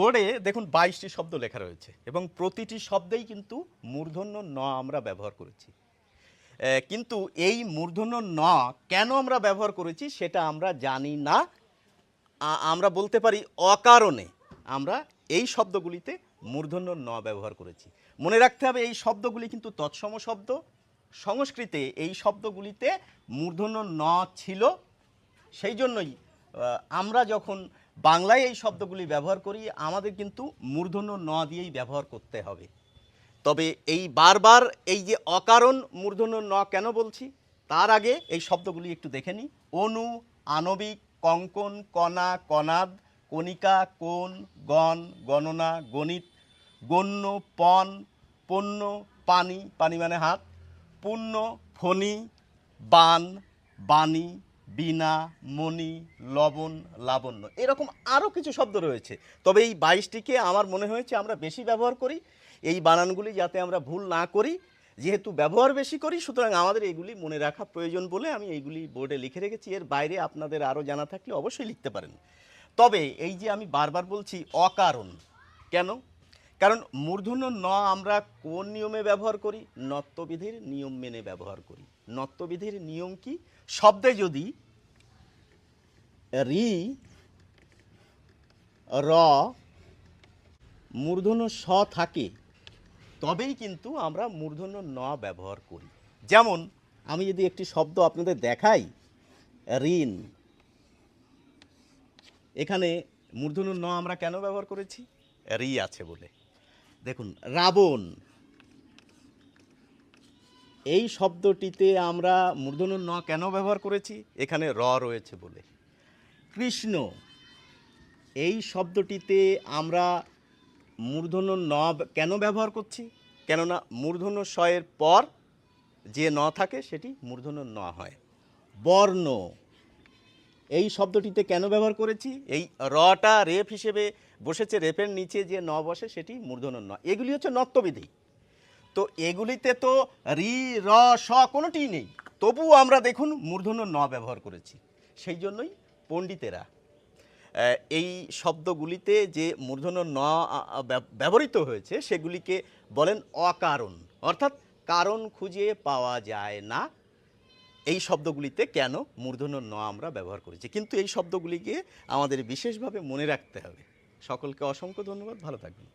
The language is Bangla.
বোর্ডে দেখুন বাইশটি শব্দ লেখা রয়েছে এবং প্রতিটি শব্দেই কিন্তু মূর্ধন্য ন আমরা ব্যবহার করেছি। কিন্তু এই মূর্ধন্য ন কেন আমরা ব্যবহার করেছি সেটা আমরা জানি না। আমরা বলতে পারি অকারণে আমরা এই শব্দগুলিতে মূর্ধন্য ন ব্যবহার করেছি। মনে রাখতে হবে এই শব্দগুলি কিন্তু তৎসম শব্দ। সংস্কৃতে এই শব্দগুলিতে মূর্ধন্য ন ছিল। সেই জন্যই আমরা যখন বাংলায় এই শব্দগুলি ব্যবহার করি, আমাদের কিন্তু মূর্ধন্য ন দিয়েই ব্যবহার করতে হবে। তবে এই বারবার এই যে অকারণ মূর্ধন্য ন কেন বলছি, তার আগে এই শব্দগুলি একটু দেখে নিই। অনু, আণবিক, কঙ্কন, কণা, কণাদ, কণিকা, কোণ, গণ, গণনা, গণিত, গণ্য, পণ, পণ্য, পানি পানি মানে হাত, পুণ্য, ফণি, বান, বাণী বীণা মণি, লবণ, লাবণ্য। এরকম আরও কিছু শব্দ রয়েছে। তবে এই বাইশটিকে আমার মনে হয়েছে আমরা বেশি ব্যবহার করি। এই বানানগুলি যাতে আমরা ভুল না করি। যেহেতু ব্যবহার বেশি করি, সুতরাং আমাদের এইগুলি মনে রাখা প্রয়োজন বলে আমি এইগুলি বোর্ডে লিখে রেখেছি। এর বাইরে আপনাদের আরও জানা থাকলে অবশ্যই লিখতে পারেন। তবে এই যে আমি বারবার বলছি, অকারণ। কেন? কারণ মূর্ধন্য ন আমরা কোন নিয়মে ব্যবহার করি? নত্যবিধির নিয়ম মেনে ব্যবহার করি। নত্যবিধির নিয়ম কি? শব্দে যদি রি, র, মূর্ধন্য স থাকে, তবেই কিন্তু আমরা মূর্ধন্য ন ব্যবহার করি। যেমন, আমি যদি একটি শব্দ আপনাদের দেখাই, ঋণ, এখানে মূর্ধন্য ন আমরা কেন ব্যবহার করেছি? রি আছে বলে। দেখুন, রাবণ এই শব্দটিতে আমরা মূর্ধন্য ন কেন ব্যবহার করেছি? এখানে র রয়েছে বলে। কৃষ্ণ, এই শব্দটিতে আমরা মূর্ধন্য ন কেন ব্যবহার করছি? কেননা মূর্ধন্য শয়ের পর যে ন থাকে, সেটি মূর্ধন্য ন হয়। বর্ণ, এই শব্দটিতে কেন ব্যবহার করেছি? এই রটা রেপ হিসেবে বসেছে রেপের নিচে যে ন বসে, সেটি মূর্ধন্য ন। এগুলি হচ্ছে নত্যবিধি তো এগুলিতে তো রি, র, স কোনোটিই নেই। তবুও আমরা দেখুন মূর্ধন্য ন ব্যবহার করেছি। সেই জন্যই পণ্ডিতেরা এই শব্দগুলিতে যে মূর্ধন্য ন ব্যবহৃত হয়েছে, সেগুলিকে বলেন অকারণ। অর্থাৎ কারণ খুঁজে পাওয়া যায় না। এই শব্দগুলিতে কেন মূর্ধন্য ন আমরা ব্যবহার করেছি? কিন্তু এই শব্দগুলিকে আমাদের বিশেষভাবে মনে রাখতে হবে। সকলকে অসংখ্য ধন্যবাদ। ভালো থাকবেন।